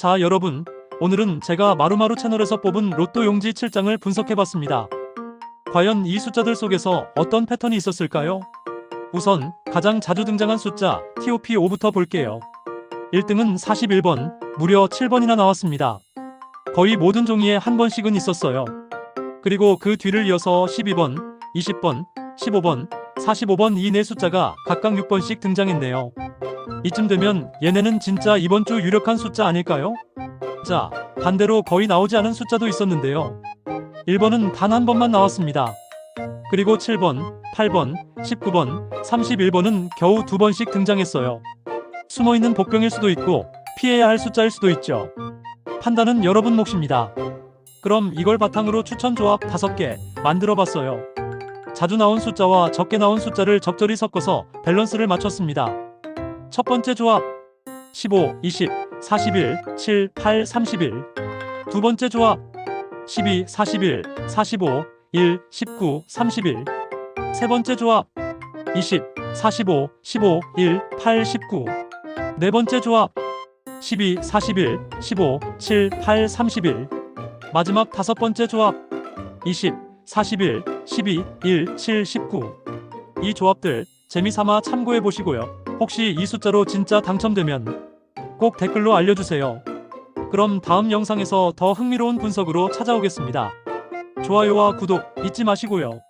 자, 여러분. 오늘은 제가 마루마루 채널에서 뽑은 로또 용지 7장을 분석해봤습니다. 과연 이 숫자들 속에서 어떤 패턴이 있었을까요? 우선 가장 자주 등장한 숫자 TOP5부터 볼게요. 1등은 41번, 무려 7번이나 나왔습니다. 거의 모든 종이에 한 번씩은 있었어요. 그리고 그 뒤를 이어서 12번, 20번, 15번, 45번 이 네 숫자가 각각 6번씩 등장했네요. 이쯤 되면 얘네는 진짜 이번 주 유력한 숫자 아닐까요? 자, 반대로 거의 나오지 않은 숫자도 있었는데요. 1번은 단 한 번만 나왔습니다. 그리고 7번, 8번, 19번, 31번은 겨우 두 번씩 등장했어요. 숨어 있는 복병일 수도 있고 피해야 할 숫자일 수도 있죠. 판단은 여러분 몫입니다. 그럼 이걸 바탕으로 추천 조합 5개 만들어 봤어요. 자주 나온 숫자와 적게 나온 숫자를 적절히 섞어서 밸런스를 맞췄습니다. 첫 번째 조합 15, 20, 41, 7, 8, 31. 두 번째 조합 12, 41, 45, 1, 19, 31. 세 번째 조합 20, 45, 15, 1, 8, 19. 네 번째 조합 12, 41, 15, 7, 8, 31. 마지막 다섯 번째 조합 20, 41, 12, 1, 7, 19. 이 조합들 재미삼아 참고해 보시고요. 혹시 이 숫자로 진짜 당첨되면 꼭 댓글로 알려주세요. 그럼 다음 영상에서 더 흥미로운 분석으로 찾아오겠습니다. 좋아요와 구독 잊지 마시고요.